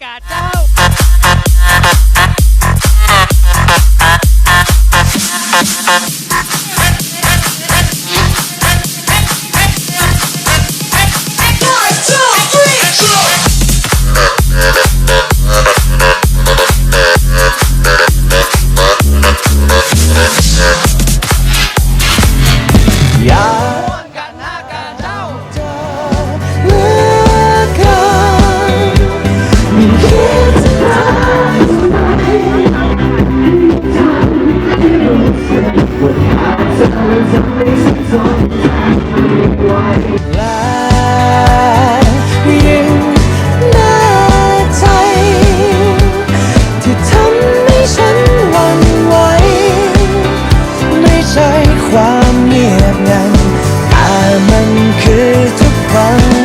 Chaka. ยิ่งน้าใจที่ทำให้ฉันหวั่นไหวไม่ใช่ความเงียบงันแต่มันคือทุกครั้ง